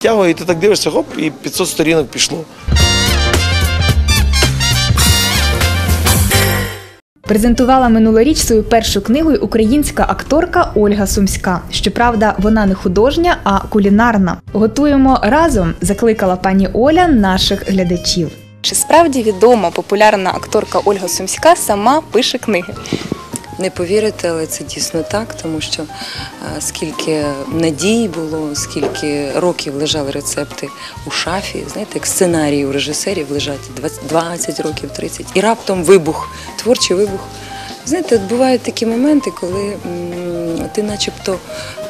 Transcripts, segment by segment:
Тягує, і ти так дивишся, хоп, і 500 сторінок пішло. Презентувала минулоріч свою першу книгу й українська акторка Ольга Сумська. Щоправда, вона не художня, а кулінарна. Готуємо разом, закликала пані Оля наших глядачів. Чи справді відома популярна акторка Ольга Сумська сама пише книги? Не повірите, але це дійсно так, тому що е, скільки надій було, скільки років лежали рецепти у шафі, знаєте, як сценарії у режисерів лежать 20 20 років, 30, і раптом вибух, творчий вибух. Знаєте, от бувають такі моменти, коли ти начебто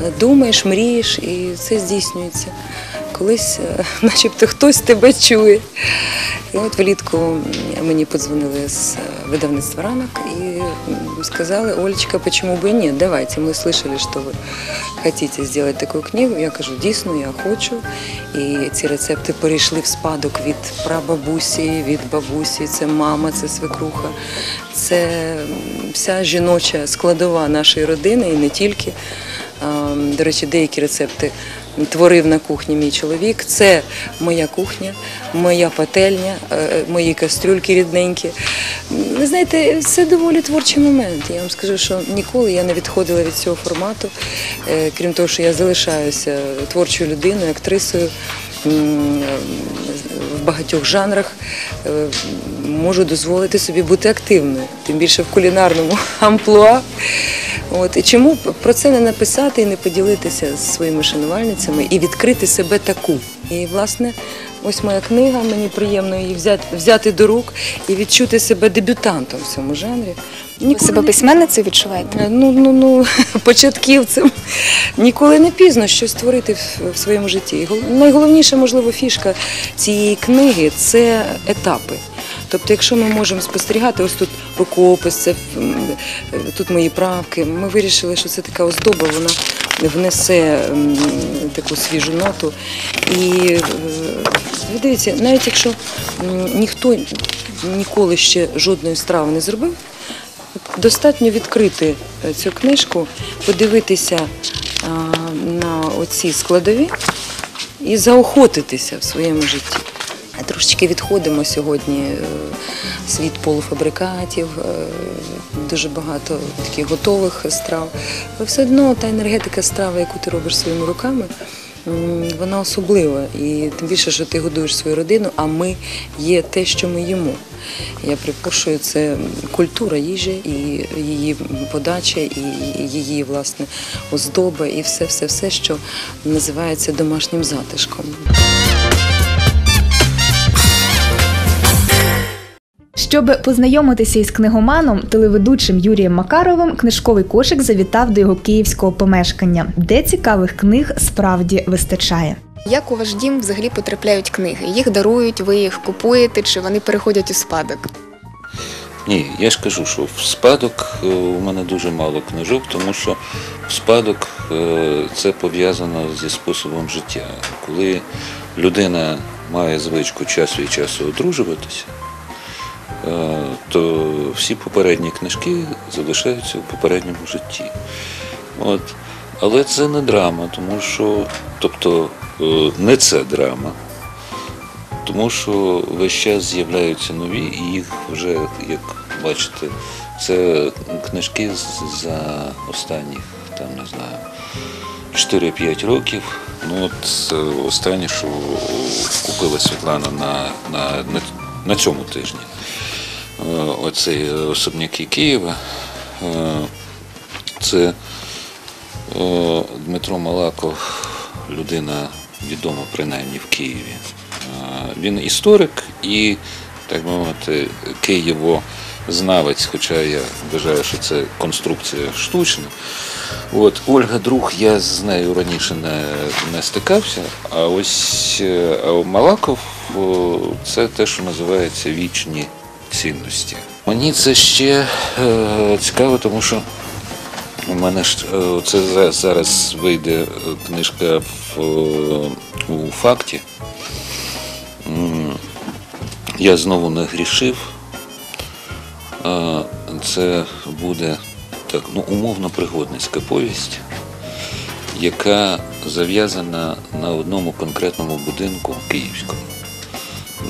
е, думаєш, мрієш, і це здійснюється. Колись, е, начебто, хтось тебе чує. І от влітку мені подзвонили з видавництва ранок і м, сказали, Олечка, почему бы и нет, давайте, мы слышали, что вы хотите сделать такую книгу. Я кажу, дійсно, я хочу. І ці рецепти перейшли в спадок від прабабусі, від бабусі, це мама, це свекруха, це м, вся жіноча складова нашої родини і не тільки. А, До речі, деякі рецепти творив на кухні мій чоловік. Це моя кухня, моя пательня, е, мої кастрюльки рідненькі. Знаєте, це доволі творчий момент. Я вам скажу, що ніколи я не відходила від цього формату. Е, Крім того, що я залишаюся творчою людиною, актрисою. В багатьох жанрах е, можу дозволити собі бути активною, тим більше в кулінарному амплуа. От і чому про це не написати і не поділитися з своїми шанувальницями і відкрити себе таку? І власне, ось моя книга. Мені приємно її взяти, взяти до рук і відчути себе дебютантом в цьому жанрі. Ви себе не- письменницею відчуваєте? Ну, ну, ну, початківцем. Ніколи не пізно щось створити в, своєму житті. Найголовніша, можливо, фішка цієї книги це етапи. Тобто, якщо ми можемо спостерігати, ось тут рукопис, це е, тут мої правки. Ми вирішили, що це така оздоба, вона внесе таку свіжу ноту. І е, ви дивіться, навіть якщо ніхто ніколи ще жодної страви не зробив, Достатньо відкрити е, цю книжку, подивитися на оці складові і заохотитися в своєму житті. Трошечки відходимо сьогодні е, світ полуфабрикатів, е, дуже багато таких готових страв. Але все одно та енергетика страви, яку ти робиш своїми руками, вона особлива. І тим більше, що ти годуєш свою родину, а ми є те, що ми їмо. Я припрошую, це культура їжі, і її подача, і її власне оздоба, і все, все, все, що називається домашнім затишком. Щоб познайомитися із книгоманом, телеведучим Юрієм Макаровим, книжковий кошик завітав до його київського помешкання, де цікавих книг справді вистачає. Як у ваш дім взагалі потрапляють книги? Їх дарують, ви їх купуєте, чи вони переходять у спадок? Ні, я ж кажу, що в спадок е, у мене дуже мало книжок, тому що в спадок е, це пов'язано зі способом життя. Коли людина має звичку час від часу одружуватися, то всі попередні книжки залишаються в попередньому житті. От. Але це не драма, тому що, тобто, е, не це драма. Тому що весь час з'являються нові, і їх вже, як бачите, це книжки за останніх, там не знаю, 4-5 років. Ну от е, останнє, що купила Світлана на, на, на, на цьому тижні. Е, Оцей особняки Києва. Е, Це е, Дмитро Малаков, людина відома принаймні в Києві. Він історик і, так би мовити, Києво-знавець, хоча я вважаю, що це конструкція штучна. От Ольга Друг, я з нею раніше не, не стикався, а ось а Малаков це те, що називається вічні цінності. Мені це ще е, цікаво, тому що у мене ж е, це зараз вийде е, книжка в, е, у факті. Я знову не грішив. Це буде так, ну, умовно пригодницька повість. яка зав'язана на одному конкретному будинку Київському,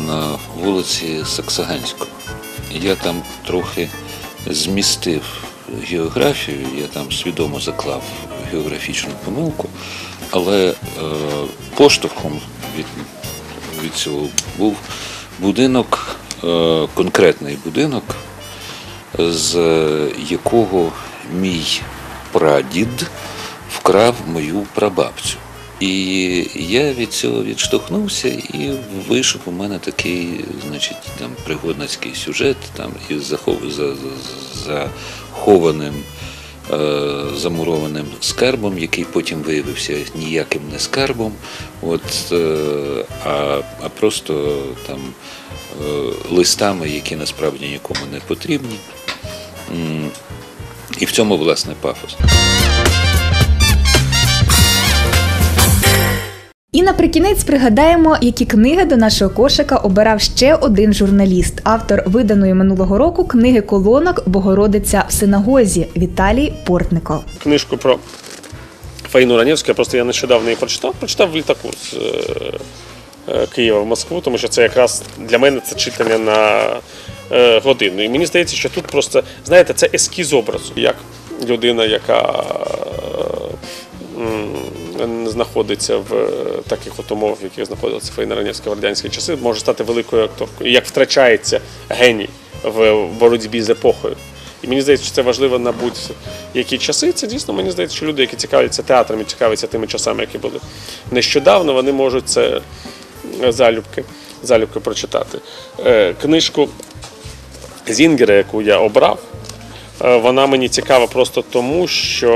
на вулиці Саксаганського. Я там трохи змістив географію, я там свідомо заклав географічну помилку, але е, поштовхом від, від цього був будинок, е, конкретний будинок, з якого мій прадід вкрав мою прабабцю. І я від цього відштовхнувся і вийшов у мене такий, значить, там пригодницький сюжет, там із захов... за... за- захованим е, замурованим скарбом, який потім виявився ніяким не скарбом, от, е, а, а просто там е, листами, які насправді нікому не потрібні. І в цьому, власне, пафос. І наприкінець пригадаємо, які книги до нашого кошика обирав ще один журналіст, автор виданої минулого року книги колонок Богородиця в синагозі Віталій Портников. книжку про Фаїну Ранівську, просто я нещодавно її прочитав. Прочитав в літаку з е, е, Києва в Москву, тому що це якраз для мене це читання на е, годину. І мені здається, що тут просто, знаєте, це ескіз образу, як людина, яка знаходиться в е, таких от умовах, в яких знаходилася Фаїна в радянські часи, може стати великою акторкою. Як втрачається геній в боротьбі з епохою. І мені здається, що це важливо на будь-які часи. Це дійсно мені здається, що люди, які цікавляться театром і цікавляться тими часами, які були нещодавно, вони можуть це е, залюбки, залюбки прочитати. Е, Книжку Зінгера, яку я обрав, вона мені цікава просто тому, що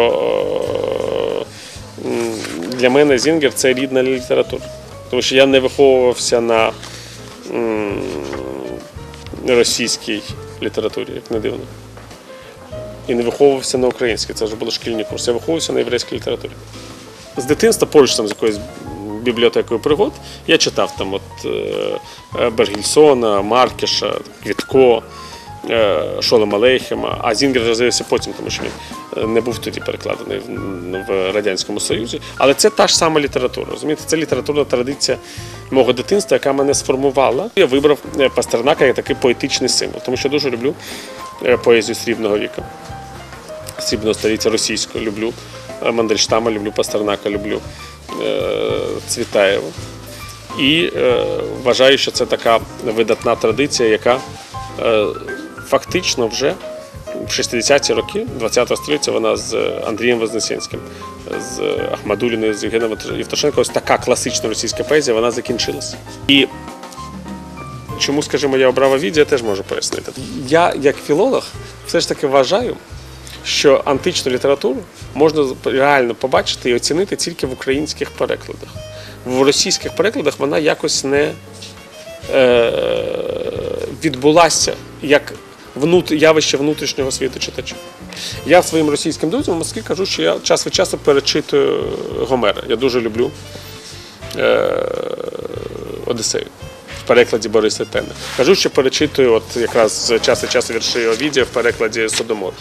для мене Зінгер це рідна література. Тому що я не виховувався на російській літературі, як не дивно. І не виховувався на українській, це вже були шкільні курси. Я виховувався на єврейській літературі. З дитинства поруч там з якоюсь бібліотекою пригод я читав там от е, Бергільсона, Маркіша, Квітко, е, Шолема Алейхема, а Зінгер з'явився потім, тому що він е, не був тоді перекладений в- в Радянському Союзі. Але це та ж сама література. Розумієте, це літературна традиція мого дитинства, яка мене сформувала. Я вибрав е, Пастернака як такий поетичний символ, тому що дуже люблю поезію срібного віка срібного століття російського люблю. Мандельштама люблю, Пастернака люблю, Цвітаєва. І вважаю, що це така видатна традиція, яка фактично вже в 60-ті роки 20-го століття вона з Андрієм Вознесенським, з Ахмадуліною, з Євгеном Євтушенко, ось така класична російська поезія, вона закінчилась. І Чому, скажімо, я обрав Овідія, теж можу пояснити. Я, як філолог, все ж таки вважаю, що античну літературу можна реально побачити і оцінити тільки в українських перекладах. В російських перекладах вона якось не е, відбулася як явище внутрішнього світу читача. Я своїм російським друзям в Москві кажу, що я час від часу перечитую Гомера. Я дуже люблю е, Одіссею в перекладі Бориса Тена. Кажу, що перечитую от якраз з часу від часу вірші Овідія в перекладі Содомор.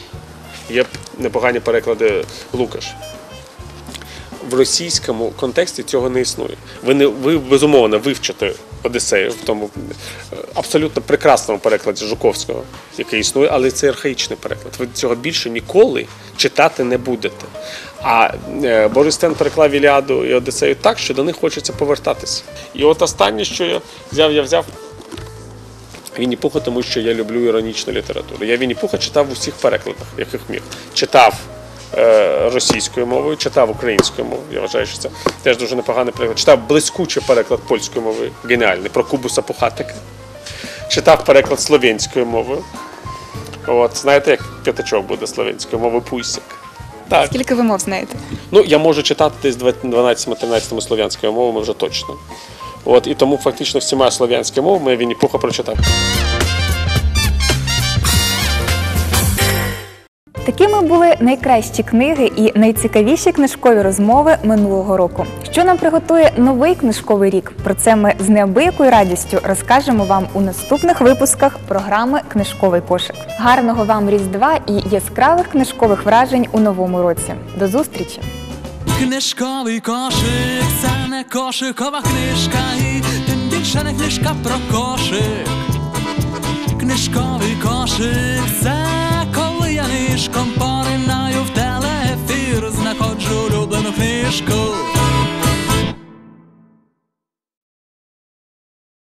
Є непогані переклади Лукаш. В російському контексті цього не існує. Ви не ви безумовно вивчите Одіссею в тому е, абсолютно прекрасному перекладі Жуковського, який існує, але це архаїчний переклад. Ви цього більше ніколи читати не будете. А е, Борис Тен переклав Іліаду і Одіссею так, що до них хочеться повертатися. І от останнє, що я взяв, я взяв Вінні Пуха, тому що я люблю іронічну літературу. Я Вінні Пуха читав в усіх перекладах, яких міг. Читав російською мовою, читав українською мовою. Я вважаю, що це теж дуже непоганий переклад. Читав блискучий переклад польською мовою, геніальний, про Кубуса Пухатика. Читав переклад слов'янською мовою. От, знаєте, як п'ятачок буде слов'янською мовою Пуйсик. Так. Скільки ви мов знаєте? Ну, я можу читати десь 12-13 слов'янською мовами вже точно. От, і тому фактично всіма слов'янськими мовами я Вінні Пуха прочитав. Такими були найкращі книги і найцікавіші книжкові розмови минулого року. Що нам приготує новий книжковий рік? Про це ми з неабиякою радістю розкажемо вам у наступних випусках програми Книжковий кошик. Гарного вам різдва і яскравих книжкових вражень у новому році. До зустрічі! Книжковий кошик, це не кошикова книжка, і тим більше не книжка про кошик. Книжковий кошик, книжком поринаю в телеефір, знаходжу улюблену книжку.